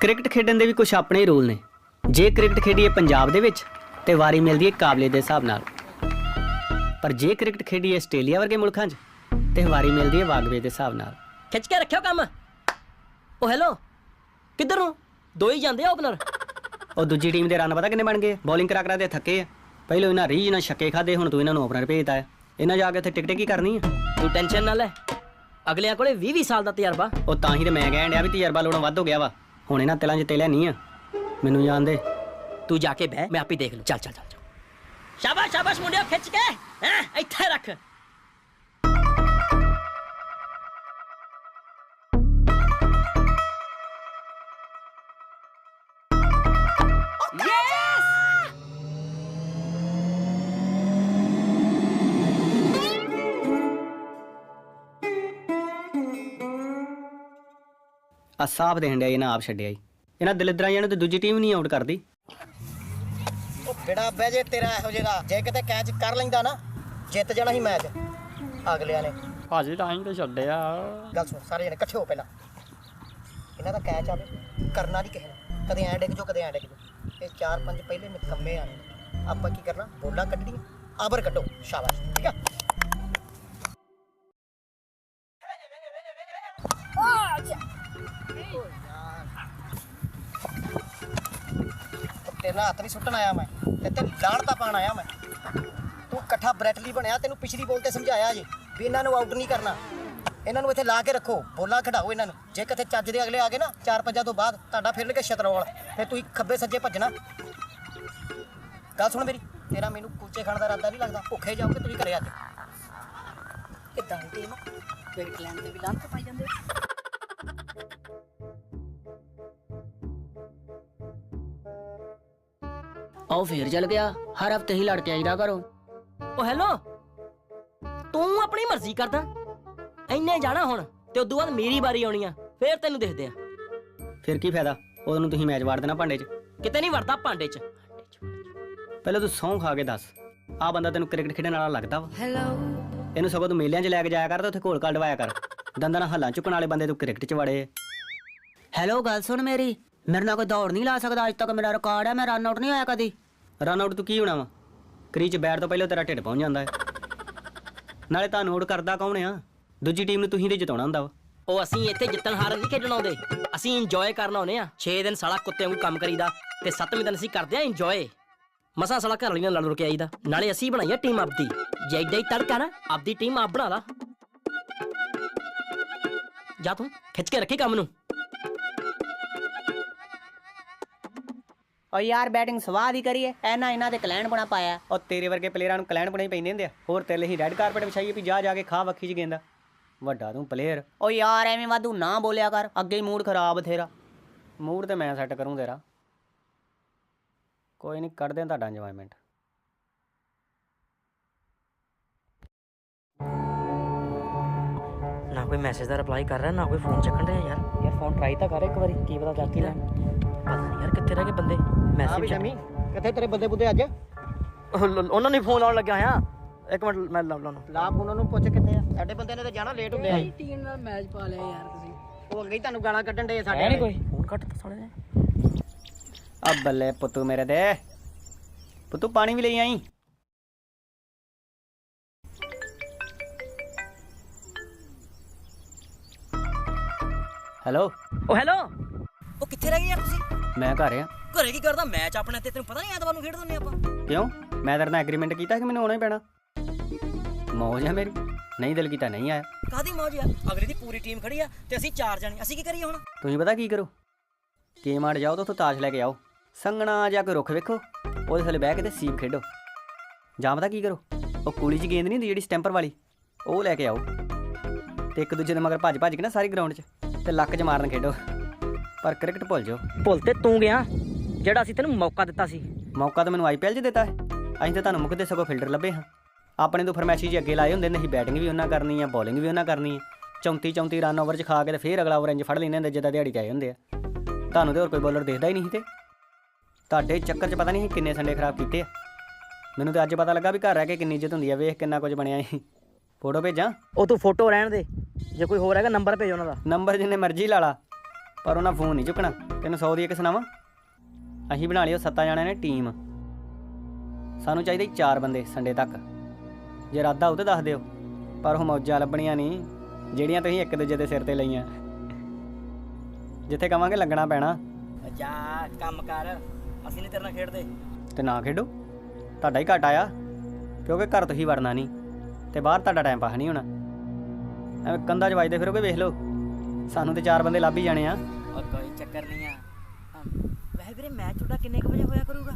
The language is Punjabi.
ਕ੍ਰਿਕਟ ਖੇਡਣ ਦੇ ਵੀ ਕੁਝ ਆਪਣੇ ਰੂਲ ਨੇ। ਜੇ ਕ੍ਰਿਕਟ ਖੇਡੀਏ ਪੰਜਾਬ ਦੇ ਵਿੱਚ ਤੇ ਵਾਰੀ ਮਿਲਦੀ ਹੈ ਕਾਬਲੇ ਦੇ ਹਿਸਾਬ ਨਾਲ। ਪਰ ਜੇ ਕ੍ਰਿਕਟ ਖੇਡੀਏ ਆਸਟ੍ਰੇਲੀਆ ਵਰਗੇ ਮੁਲਕਾਂ 'ਚ ਤੇ ਵਾਰੀ ਮਿਲਦੀ ਹੈ ਵਾਗਵੇ ਦੇ ਹਿਸਾਬ ਨਾਲ। ਖਿੱਚ ਕੇ ਰੱਖਿਓ ਕੰਮ। ਉਹ ਹੈਲੋ ਕਿੱਧਰ ਨੂੰ? ਦੋ ਹੀ ਜਾਂਦੇ ਆ ਓਪਨਰ। ਉਹ ਦੂਜੀ ਟੀਮ ਦੇ ਰਨ ਪਤਾ ਕਿੰਨੇ ਬਣ ਗਏ? ਬੋਲਿੰਗ ਕਰਾ ਕਰਾ ਦੇ ਥੱਕੇ ਆ। ਪਹਿਲਾਂ ਇਹਨਾਂ ਰੀਜ ਨਾਲ ਛੱਕੇ ਖਾਦੇ ਹੁਣ ਤੂੰ ਇਹਨਾਂ ਨੂੰ ਓਪਨਰ ਭੇਜਦਾ ਹੈ ਇਹਨਾਂ ਜਾ ਕੇ ਉੱਥੇ ਟਿਕ ਟਿਕ ਕੀ ਕਰਨੀ ਆ? ਤੂੰ ਟੈਨਸ਼ਨ ਨਾ ਲੈ। ਅਗਲਿਆਂ ਕੋਲੇ 20 20 ਸਾਲ ਦਾ ਤਜਰਬਾ। ਉਹ ਤਾਂ ਹੀ ਤੇ ਮੈਂ ਕਹਿਣ ਡਿਆ ਵੀ ਤਜਰਬਾ ਲੋੜੋਂ ਵੱਧ ਹੋ ਗਿਆ ਵਾ। ਹੁਣ ਇਹਨਾਂ ਤਿਲਾਂ 'ਚ ਤੇਲਿਆ ਨਹੀਂ ਆ। ਮੈਨੂੰ ਜਾਣਦੇ ਤੂੰ ਜਾ ਕੇ ਬਹਿ, ਮੈਂ ਆਪੇ ਦੇਖ ਲੂ। ਚੱਲ ਚੱਲ ਚੱਲ ਚੱਲ। ਸ਼ਾਬਾਸ਼ ਸ਼ਾਬਾਸ਼ ਮੁੰਡਿਓ, ਖਿੱਚ ਕੇ। ਹੈਂ, ਇੱਥੇ ਰੱਖ। ਆ ਸਾਫ਼ ਦੇਣ ਡਿਆ ਇਹਨਾਂ ਆਪ ਛੱਡਿਆ ਈ ਇਹਨਾਂ ਦਲਿੱਦਰਾਂ ਜਿਹਨਾਂ ਤੇ ਦੂਜੀ ਟੀਮ ਨਹੀਂ ਆਊਟ ਕਰਦੀ। ਉਹ ਕਿਹੜਾ ਬਹਿ ਜੇ ਤੇਰਾ ਇਹੋ ਜਿਹਾ ਜੇ ਕਿਤੇ ਕੈਚ ਕਰ ਲੈਂਦਾ ਨਾ ਜਿੱਤ ਜਾਣਾ ਸੀ ਮੈਚ ਅਗਲਿਆਂ ਨੇ। ਭਾਜੀ ਤਾਂ ਹੀ ਤੇ ਛੱਡਿਆ। ਗੱਲ ਸੁਣ ਸਾਰੇ ਜਣੇ ਇਕੱਠੇ ਹੋ ਪਹਿਲਾਂ। ਇਹਨਾਂ ਦਾ ਕੈਚ ਆਵੇ ਕਰਨਾ ਨਹੀਂ ਕਿਸੇ ਨੇ। ਕਦੇ ਐਂ ਡਿੱਗ ਜੋ ਕਦੇ ਐਂ ਡਿੱਗ ਜੋ ਇਹ ਚਾਰ ਪੰਜ ਪਹਿਲੇ ਨਿਕੰਮੇ ਆਣੇ ਨੇ। ਆਪਾਂ ਕੀ ਕਰਨਾ? ਬੋਲਾਂ ਕੱਢਣੀਆਂ। ਆਬਰ ਕੱਢੋ। ਸ਼ਾਬਾਸ਼। ਠੀਕ ਆ? ਤੇਰੇ ਹੱਥ ਨਹੀਂ ਸੁੱਟਣ ਆਇਆ ਮੈਂ, ਤੇ ਤੇ ਲਾੜ ਪਾਣ ਆਇਆ ਮੈਂ। ਤੂੰ ਇਕੱਠਾ ਬ੍ਰੈਟਲੀ ਬਣਿਆ, ਤੈਨੂੰ ਪਿਛਲੀ ਬੋਲ ਤੇ ਸਮਝਾਇਆ ਜੇ, ਵੀ ਇਹਨਾਂ ਨੂੰ ਆਊਟ ਨਹੀਂ ਕਰਨਾ। ਇਹਨਾਂ ਨੂੰ ਇੱਥੇ ਲਾ ਕੇ ਰੱਖੋ, ਬੋਲਾਂ ਖਡਾਓ ਇਹਨਾਂ ਨੂੰ। ਜੇ ਕਿਤੇ ਚੱਜ ਦੇ ਅਗਲੇ ਆ ਗਏ ਨਾ, ਚਾਰ ਪੰਜਾਂ ਤੋਂ ਬਾਅਦ, ਤੁਹਾਡਾ ਫਿਰ ਕੇ ਸ਼ਤਰੋਲ। ਫਿਰ ਤੁਸੀਂ ਖੱਬੇ ਸੱਜੇ ਭੱਜਣਾ। ਗੱਲ ਸੁਣ ਮੇਰੀ, ਤੇਰਾ ਮੈਨੂੰ ਕੁਲਚੇ ਖਾਣ ਦਾ ਇਰਾਦਾ ਨਹੀਂ ਲੱਗਦਾ, ਭੁੱਖੇ ਜਾਓਗੇ ਤੁਸੀਂ ਘਰੇ ਅੱਜ ਕਿੱਦਾਂ ਦੀ ਟੀਮ ਵੇਟ ਲੈਣ ਦੇ ਵੀ ਲਾਂ ਪਾਈ ਜਾਂਦੇ ਆਓ ਫੇਰ ਚੱਲ ਗਿਆ ਹਰ ਹਫ਼ਤੇ ਹੀ ਲੜ ਕੇ ਆਈਦਾ ਘਰੋਂ। ਉਹ ਹੈਲੋ ਤੂੰ ਆਪਣੀ ਮਰਜ਼ੀ ਕਰਦਾ। ਐਨੇ ਜਾਣਾ ਹੁਣ ਤੇ ਉਦੋਂ ਬਾਅਦ ਮੇਰੀ ਵਾਰੀ ਆਉਣੀ ਆ ਫੇਰ ਤੈਨੂੰ ਦੇਖਦੇ ਆ। ਫਿਰ ਕੀ ਫਾਇਦਾ? ਉਹਨੂੰ ਤੁਸੀਂ ਮੈਚ ਵਾੜ ਦੇਣਾ ਭਾਂਡੇ 'ਚ। ਕਿਤੇ ਨਹੀਂ ਵੜਦਾ ਭਾਂਡੇ 'ਚ। ਪਹਿਲਾਂ ਤੂੰ ਸੌਂ ਖਾ ਕੇ ਦੱਸ ਆ ਬੰਦਾ ਤੈਨੂੰ ਕ੍ਰਿਕਟ ਖੇਡਣ ਵਾਲਾ ਲੱਗਦਾ ਵਾ? ਇਹਨੂੰ ਸਗੋਂ ਤੂੰ ਮੇਲਿਆਂ 'ਚ ਲੈ ਕੇ ਜਾਇਆ ਕਰ ਤੇ ਉੱਥੇ ਘੋਲ ਕਲਡਵਾਇਆ ਕਰ। ਦੰਦਾਂ ਨਾਲ ਹੱਲਾਂ ਚੁੱਕਣ ਵਾਲੇ ਬੰਦੇ ਤੂੰ ਕ੍ਰਿਕਟ 'ਚ ਵੜੇ। ਹੈਲੋ ਗੱਲ ਸੁਣ ਮੇਰੀ। ਮੇਰੇ ਨਾਲ ਕੋਈ ਦੌੜ ਨਹੀਂ ਲਾ ਸਕਦਾ ਅੱਜ ਤੱਕ ਮੇਰਾ ਰਿਕਾਰਡ ਹੈ ਮੈਂ ਰਨ ਆਊਟ ਨਹੀਂ ਹੋਇਆ ਕਦੀ। ਰਨ ਆਊਟ ਤੂੰ ਕੀ ਹੋਣਾ ਵਾ? ਕ੍ਰੀਚ ਬੈਟ ਤੋਂ ਪਹਿਲਾਂ ਤੇਰਾ ਢਿੱਡ ਪਹੁੰਚ ਜਾਂਦਾ ਹੈ। ਨਾਲੇ ਤੁਹਾਨੂੰ ਆਊਟ ਕਰਦਾ ਕੌਣ ਆ? ਦੂਜੀ ਟੀਮ ਨੂੰ ਤੁਸੀਂ ਤੇ ਜਿਤਾਉਣਾ ਹੁੰਦਾ ਵਾ। ਉਹ ਅਸੀਂ ਇੱਥੇ ਜਿੱਤਣ ਹਾਰਨ ਨਹੀਂ ਖੇਡਣ ਆਉਂਦੇ। ਅਸੀਂ ਇੰਜੋਏ ਕਰਨ ਆਉਂਦੇ ਆ। 6 ਦਿਨ ਸਾਲਾ ਕੁੱਤੇ ਵਾਂਗੂ ਕੰਮ ਕਰੀਦਾ ਤੇ 7ਵੇਂ ਦਿਨ ਅਸੀਂ ਕਰਦੇ ਆ ਇੰਜੋਏ ਮਸਾਂ ਸਾਲਾ ਘਰ ਵਾਲੀਆਂ ਨਾਲ ਲੜ ਕੇ ਆਈਦਾ। ਨਾਲੇ ਅਸੀਂ ਬਣਾਈ ਆ ਟੀਮ ਆਪਦੀ। ਜੇ ਏਡਾ ਹੀ ਤੜਕਾ ਨਾ ਆਪਦੀ ਟੀਮ ਆਪ ਬਣਾ ਲਾ। ਜਾ ਤੂੰ ਖਿੱਚ ਕੇ ਰੱਖੀ ਕੰਮ ਨੂੰ। ਓ ਯਾਰ ਬੈਟਿੰਗ ਸਵਾਦ ਹੀ ਕਰੀਏ ਐਨਾ ਇਹਨਾਂ ਦੇ ਕਲੈਂਡ ਬਣਾ ਪਾਇਆ। ਉਹ ਤੇਰੇ ਵਰਗੇ ਪਲੇਅਰਾਂ ਨੂੰ ਕਲੈਂਡ ਬਣੇ ਪੈਂਦੇ ਹੁੰਦੇ ਆ। ਹੋਰ ਤੇਰੇ ਲਈ ਰੈੱਡ ਕਾਰਪਟ ਵਿਛਾਈਏ ਵੀ ਜਾ ਜਾ ਕੇ ਖਾ ਵੱਖੀ ਚ ਗੇਂਦਾ। ਵੱਡਾ ਤੂੰ ਪਲੇਅਰ ਓ ਯਾਰ ਐਵੇਂ ਵਾਧੂ ਨਾ ਬੋਲਿਆ ਕਰ ਅੱਗੇ ਹੀ ਮੂਡ ਖਰਾਬ ਤੇਰਾ। ਮੂਡ ਤੇ ਮੈਂ ਸੈੱਟ ਕਰੂੰ ਤੇਰਾ। ਕੋਈ ਨਹੀਂ ਕੱਢਦੇ ਆ ਤੁਹਾਡਾ ਇੰਜੋਇਮੈਂਟ ਨਾ ਕੋਈ ਮੈਸੇਜ ਦਾ ਰਿਪਲਾਈ ਕਰ ਰਿਹਾ ਨਾ ਕੋਈ ਫੋਨ ਚੱਕਣ ਰਿਹਾ ਯਾਰ। ਯਾਰ ਫੋਨ ਟਰਾਈ ਤਾਂ ਕਰ ਇੱਕ ਵਾਰੀ ਕੀ ਪਤਾ ਚੱਕ ਹੀ ਲੈਣ ਕਿੱਥੇ ਰਹਿ ਗਏ ਬੰਦੇ? ਹਾਂ ਵੀ ਮੈਸੇਜ ਸ਼ਮੀ ਕਿੱਥੇ ਤੇਰੇ ਬੰਦੇ ਬੁੱਦੇ ਅੱਜ? ਉਹਨਾਂ ਨੇ ਫੋਨ ਲਾਉਣ ਲੱਗਿਆ ਆ ਇੱਕ ਮਿੰਟ ਮੈਂ ਲਾ ਲਾ ਲਾ ਉਹਨਾਂ ਨੂੰ ਪੁੱਛ ਕਿੱਥੇ ਆ? ਸਾਡੇ ਬੰਦੇ ਨੇ ਤਾਂ ਜਾਣਾ ਲੇਟ ਹੁੰਦੇ ਆ। ਟੀਮ ਨਾਲ ਮੈਚ ਪਾ ਲਿਆ ਯਾਰ ਤੁਸੀਂ। ਉਹ ਅੱਗੇ ਹੀ ਤੁਹਾਨੂੰ ਗਾਲਾਂ ਕੱਢਣ ਦੇ ਸਾਡੇ ਵਾਲੇ। ਫੋਨ ਕੱਟ ਤਾ ਨੇ ਆ ਬੱਲੇ ਪੁੱਤੂ ਮੇਰੇ ਦੇ। ਪੁੱਤੂ ਪਾਣੀ ਵੀ ਲਈ ਆਈ? ਹੈਲੋ ਉਹ ਹੈਲੋ ਉਹ ਕਿੱਥੇ ਰਹਿ ਗਏ ਯਾਰ ਤੁਸੀਂ? ਮੈਂ ਘਰ ਆ। ਘਰੇ ਕੀ ਕਰਦਾ? ਮੈਚ ਆਪਣਾ ਤੇ ਤੈਨੂੰ ਪਤਾ ਨਹੀਂ ਐਤਵਾਰ ਨੂੰ ਖੇਡ ਦਿੰਦੇ ਆਪਾਂ। ਕਿਉਂ? ਮੈਂ ਤੇਰੇ ਨਾਲ ਐਗਰੀਮੈਂਟ ਕੀਤਾ ਕਿ ਮੈਨੂੰ ਆਉਣਾ ਹੀ ਪੈਣਾ। ਮੌਜ ਆ ਮੇਰੀ। ਨਹੀਂ ਦਿਲ ਕੀਤਾ ਨਹੀਂ ਆਇਆ। ਕਾਦੀ ਮੌਜ ਯਾਰ ਅਗਲੇ ਦੀ ਪੂਰੀ ਟੀਮ ਖੜੀ ਆ ਤੇ ਅਸੀਂ ਚਾਰ ਜਣੇ। ਅਸੀਂ ਕੀ ਕਰੀਏ ਹੁਣ? ਤੁਸੀਂ ਪਤਾ ਕੀ ਕਰੋ? ਕੇ ਮਾਰ ਜਾਓ ਤਾਂ ਉੱਥੋਂ ਤਾਸ਼ ਲੈ ਕੇ ਆਓ। ਸੰਗਣਾ ਜਾਂ ਕੋਈ ਰੁੱਖ ਵੇਖੋ। ਉਹਦੇ ਥੱਲੇ ਬਹਿ ਕੇ ਤੇ ਸੀਪ ਖੇਡੋ। ਜਾਂ ਪਤਾ ਕੀ ਕਰੋ? ਉਹ ਕੂਲੀ 'ਚ ਗੇਂਦ ਨਹੀਂ ਹੁੰਦੀ ਜਿਹੜੀ ਸਟੈਂਪਰ ਵਾਲੀ? ਉਹ ਲੈ ਕੇ ਆਓ। ਤੇ ਇੱਕ ਦੂਜੇ ਦੇ ਮਗਰ ਭੱਜ ਭੱਜ ਕੇ ਨਾ ਸਾਰੀ ਗਰਾਊਂਡ 'ਚ ਤੇ ਲੱਕ 'ਚ ਮਾਰਨ ਖੇਡੋ। ਪਰ ਕ੍ਰਿਕਟ ਭੁੱਲ ਜਾਓ। ਭੁੱਲ ਤੇ ਤੂੰ ਗਿਆ। ਜਿਹੜਾ ਅਸੀਂ ਤੈਨੂੰ ਮੌਕਾ ਦਿੱਤਾ ਸੀ। ਮੌਕਾ ਤਾਂ ਮੈਨੂੰ ਆਈਪੀਐਲ 'ਚ ਦਿੱਤਾ ਹੈ। ਅਸੀਂ ਤਾਂ ਤੁਹਾਨੂੰ ਮੁੱਕਦੇ ਸਗੋਂ ਫਿਲਟਰ ਲੱਭੇ ਹਾਂ। ਆਪਣੇ ਤੋਂ ਫਰਮੈਸ਼ੀ ਜੀ ਅੱਗੇ ਲਾਏ ਹੁੰਦੇ ਨੇ ਅਸੀਂ ਬੈਟਿੰਗ ਵੀ ਉਹਨਾਂ ਕਰਨੀ ਆ ਬੋਲਿੰਗ ਵੀ ਉਹਨਾਂ ਕਰਨੀ ਹੈ। 34 34 ਰਨ ਓਵਰ 'ਚ ਖਾ ਕੇ ਤੇ ਫੇਰ ਅਗਲਾ ਓਵਰ ਇੰਜ ਫੜ ਲੈਂਦੇ ਹੁੰਦੇ ਜਿੱਦਾਂ ਦਿਹਾੜੀ 'ਚ ਆਏ ਹੁੰਦੇ ਆ। ਤੁਹਾਨੂੰ ਤੇ ਹੋਰ ਕੋਈ ਬੋਲਰ ਦੇਖਦਾ ਹੀ ਨਹੀਂ ਸੀ ਤੇ। ਤੁਹਾਡੇ ਚੱਕਰ 'ਚ ਪਤਾ ਨਹੀਂ ਕਿੰਨੇ ਸੰਡੇ ਖਰਾਬ ਕੀਤੇ ਆ। ਮੈਨੂੰ ਤੇ ਅੱਜ ਪਤਾ ਲੱਗਾ ਵੀ ਘਰ ਰਹਿ ਕੇ ਕਿੰਨੀ ਇੱਜ਼ਤ ਹੁੰਦੀ ਆ ਵੇਖ ਕਿੰਨਾ ਕੁਝ ਬਣਿਆ ਸੀ ਫੋਟੋ ਭੇਜਾਂ? ਉਹ ਤੂੰ ਫੋਟੋ ਰਹਿਣ ਦੇ। ਜੇ ਕੋਈ ਹੋਰ ਹੈਗਾ ਨੰਬਰ ਭੇਜ ਉਹਨਾਂ ਦਾ। ਨੰਬਰ ਜਿੰਨੇ ਮਰਜ਼ੀ ਲਾ ਲਾ। ਪਰ ਉਹਨਾਂ ਫੋਨ ਨਹੀਂ ਚੁੱਕਣਾ। ਤੈਨੂੰ 100 ਦੀ ਇੱਕ ਸੁਣਾਵਾਂ? ਅਸੀਂ ਬਣਾ ਲਿਓ ਸੱਤਾਂ ਜਾਣਿਆਂ ਨੇ ਟੀਮ। ਸਾਨੂੰ ਚਾਹੀਦੇ ਚਾਰ ਬੰਦੇ ਸੰਡੇ ਤੱਕ। ਜੇ ਇਰਾਦਾ ਉਹ ਤੇ ਦੱਸ ਦਿਓ। ਪਰ ਉਹ ਮੌਜਾਂ ਲੱਭਣੀਆਂ ਨਹੀਂ। ਜਿਹੜੀਆਂ ਤੁਸੀਂ ਇੱਕ ਦੂਜੇ ਦੇ ਸਿਰ ਤੇ ਲਈਆਂ। ਜਿੱਥੇ ਕਵਾਂਗੇ ਲੱਗਣਾ ਪੈਣਾ। ਜਾ ਕੰਮ ਕਰ। ਅਸੀਂ ਨਹੀਂ ਤੇਰੇ ਨਾਲ ਖੇਡਦੇ। ਤੇ ਨਾ ਖੇਡੋ। ਤੁਹਾਡਾ ਹੀ ਘਾਟ ਆਇਆ। ਕਿਉਂਕਿ ਘਰ ਤੁਸੀਂ ਵੜਨਾ ਨਹੀਂ। ਤੇ ਬਾਹਰ ਤੁਹਾਡਾ ਟਾਈਮ ਪਾਸ ਨਹੀਂ ਹੋਣਾ। ਐਵੇਂ ਕੰਧਾਂ 'ਚ ਵੱਜਦੇ ਫਿਰੋਗੇ ਵੇਖ ਲਓ। ਸਾਨੂੰ ਤੇ ਚਾਰ ਬੰਦੇ ਲੱਭ ਹੀ ਜਾਣੇ ਆ। ਔਰ ਕੋਈ ਚੱਕਰ ਨਹੀਂ ਆ। ਵੈਸੇ ਵੀਰੇ ਮੈਚ ਤੁਹਾਡਾ ਕਿੰਨੇ ਕੁ ਵਜੇ ਹੋਇਆ ਕਰੂਗਾ?